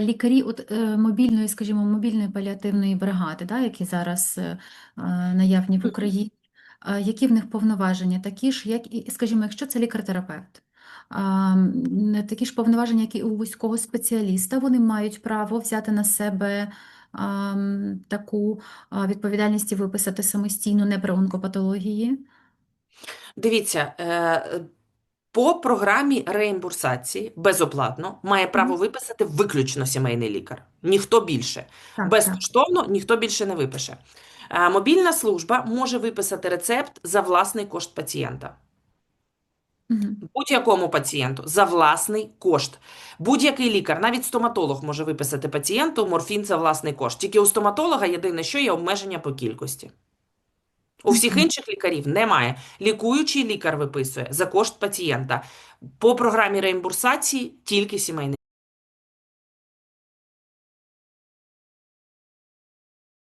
лікарі от, е, мобільної, скажімо, мобільної паліативної бригади, да, які зараз е, наявні в Україні, які в них повноваження, такі ж, як і, скажімо, якщо це лікар-терапевт, такі ж повноваження, як і у вузького спеціаліста, вони мають право взяти на себе таку відповідальність і виписати самостійно не при онкопатології. Дивіться, е, по програмі реімбурсації безоплатно має право виписати виключно сімейний лікар. Ніхто більше. Так, так. Безкоштовно ніхто більше не випише. Е, Мобільна служба може виписати рецепт за власний кошт пацієнта. Мгм. Будь-якому пацієнту за власний кошт. Будь-який лікар, навіть стоматолог може виписати пацієнту морфін за власний кошт. Тільки у стоматолога єдине, що є обмеження по кількості. У всіх інших лікарів немає. Лікуючий лікар виписує за кошт пацієнта. По програмі реімбурсації тільки сімейний.